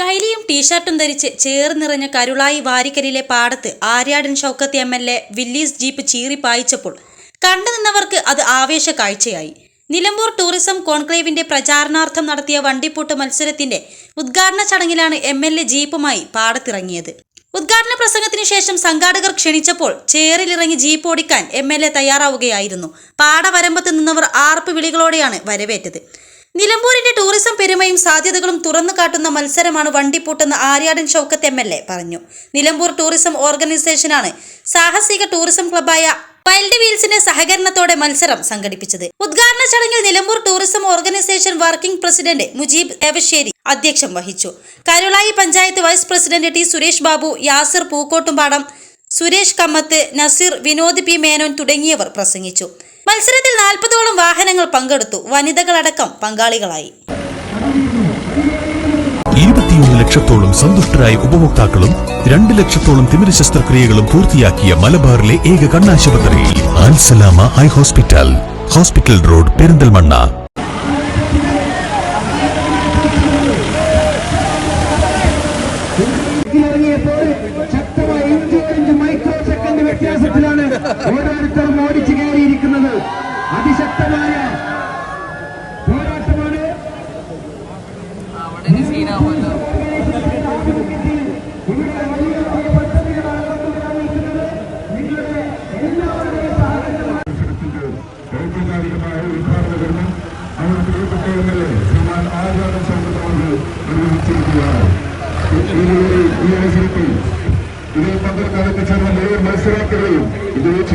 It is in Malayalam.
കൈലിയും ടീഷർട്ടും ധരിച്ച് ചേർന്നിറഞ്ഞ കരുളായി വാരിക്കരിലെ പാടത്ത് Aryadan Shoukath M L A Willys jeep ചീറി പായിച്ചപ്പോൾ കണ്ടുനിന്നവർക്ക് അത് ആവേശ കാഴ്ചയായി. നിലമ്പൂർ ടൂറിസം കോൺക്ലേവിന്റെ പ്രചാരണാർത്ഥം നടത്തിയ വണ്ടിപ്പൂട്ട് മത്സരത്തിന്റെ ഉദ്ഘാടന ചടങ്ങിലാണ് എം എൽ എ ജീപ്പുമായി പാടത്തിറങ്ങിയത്. ഉദ്ഘാടന പ്രസംഗത്തിന് ശേഷം സംഘാടകർ ക്ഷണിച്ചപ്പോൾ ചേറിലിറങ്ങി ജീപ്പ് ഓടിക്കാൻ എം എൽ എ തയ്യാറാവുകയായിരുന്നു. പാടവരമ്പത്ത് നിന്നവർ ആർപ്പ് വിളികളോടെയാണ് വരവേറ്റത്. നിലമ്പൂരിന്റെ ടൂറിസം പെരുമയും സാധ്യതകളും തുറന്നു കാട്ടുന്ന മത്സരമാണ് വണ്ടിപ്പൂട്ടെന്ന് Aryadan Shoukath M L A പറഞ്ഞു. നിലമ്പൂർ ടൂറിസം ഓർഗനൈസേഷനാണ് സാഹസിക ടൂറിസം ക്ലബായ വൈൽഡ് വീൽസിന്റെ സഹകരണത്തോടെ മത്സരം സംഘടിപ്പിച്ചത്. ഉദ്ഘാടന ചടങ്ങിൽ Nilambur tourism organisation working president Mujeeb Devasseri അധ്യക്ഷം വഹിച്ചു. Karulai panchayat vice president T Suresh Babu Yasir Pookkottumpadam Suresh Kammath Naseer Vinod P Menon തുടങ്ങിയവർ പ്രസംഗിച്ചു. മത്സരത്തിൽ നാൽപ്പതോളം വാഹനങ്ങൾ പങ്കെടുത്തു. വനിതകളടക്കം പങ്കാളികളായി. ഇരുപത്തിയൊന്ന് ലക്ഷത്തോളം സന്തുഷ്ടരായ ഉപഭോക്താക്കളും രണ്ട് ലക്ഷത്തോളം തിമിര ശസ്ത്രക്രിയകളും പൂർത്തിയാക്കിയ മലബാറിലെ ഏക കണ്ണാശുപത്രി Al Salama eye hospital hospital road Perinthalmanna. ശക്തമായ മൈക്രോ സെക്കൻഡ് വ്യത്യാസത്തിലാണ്. അതിശക്തമായ പോരാട്ടമാണ്. ഔപചാരികമായ ഉദ്ഘാടന കർമ്മം അവർ പ്രിയപ്പെട്ട എം എൽ എ ശ്രീമാൻ ആര്യാടൻ സൗഹൃദം അവർ നിർവഹിച്ചിരിക്കുകയാണ് ഈ- ഈ ഇതിൽ പങ്കെടുക്കാൻ എത്തിച്ചേർന്ന മുഴുവൻ മത്സരാർത്ഥികളെയും ഇത് വെച്ച്